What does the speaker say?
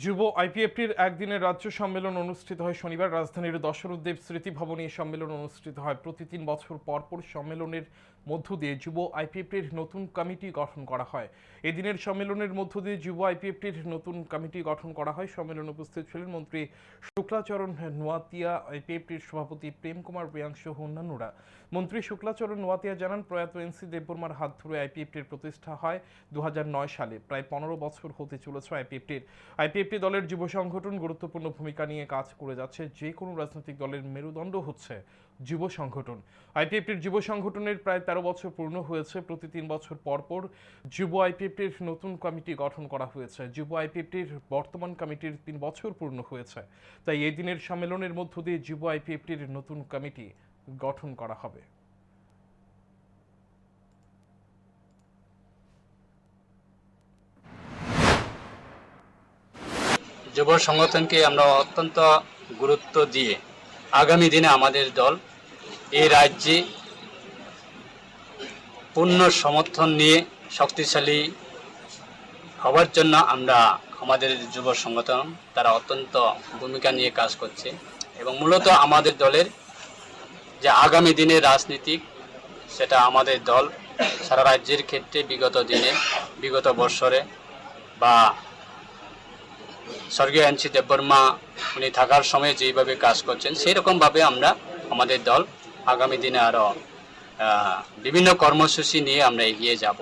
যুব আইপিএফটির একদিনের রাজ্য সম্মেলন অনুষ্ঠিত হয় শনিবার। রাজধানীর দশরথদেব স্মৃতি ভবনে সম্মেলন অনুষ্ঠিত হয়। প্রতি তিন বছর পর পর সম্মেলনের মধ্য দিয়ে যুব আইপিএফটির নতুন কমিটি গঠন করা হয়। এদিনের সম্মেলনের মধ্য দিয়ে যুব আইপিএফটির নতুন কমিটি গঠন করা হয়। সম্মেলনে উপস্থিত ছিলেন মন্ত্রী শুক্লাচরণ নোয়াতিয়া, আইপিএফটির সভাপতি প্রেম কুমার প্রিয়াংশ সহ অন্যান্যরা। মন্ত্রী শুক্লাচরণ নোয়াতিয়া জানান, প্রয়াত এনসি দেববর্মার হাত ধরে আইপিএফটির প্রতিষ্ঠা হয় দু হাজার নয় সালে। প্রায় পনেরো বছর হতে চলেছে আইপিএফটির। আইপিএফটি দলের যুব সংগঠন গুরুত্বপূর্ণ ভূমিকা নিয়ে কাজ করে যাচ্ছে। যে কোনো রাজনৈতিক দলের মেরুদণ্ড হচ্ছে যুব সংগঠন। আইপিএফটির যুব সংগঠনের প্রায় তেরো বছর পূর্ণ হয়েছে। প্রতি তিন বছর পর পর যুব আইপিএফটির নতুন কমিটি গঠন করা হয়েছে। যুব আইপিএফটির বর্তমান কমিটির তিন বছর পূর্ণ হয়েছে। তাই এই দিনের সম্মেলনের মধ্য দিয়ে যুব আইপিএফটির নতুন কমিটি গঠন করা হবে। যুব সংগঠনকে আমরা অত্যন্ত গুরুত্ব দিয়ে আগামী দিনে আমাদের দল এই রাজ্যে পূর্ণ সমর্থন নিয়ে শক্তিশালী হওয়ার জন্য আমরা আমাদের যুব সংগঠন তারা অত্যন্ত ভূমিকা নিয়ে কাজ করছে এবং মূলত আমাদের দলের যে আগামী দিনে রাজনীতিক সেটা আমাদের দল সারা রাজ্যের ক্ষেত্রে বিগত দিনে, বিগত বৎসরে বা স্বর্গীয় এনসি দেববর্মা, উনি থাকার সময় যেইভাবে কাজ করছেন সেই রকমভাবে আমরা আমাদের দল আগামী দিনে আরও বিভিন্ন কর্মসূচি নিয়ে আমরা এগিয়ে যাব।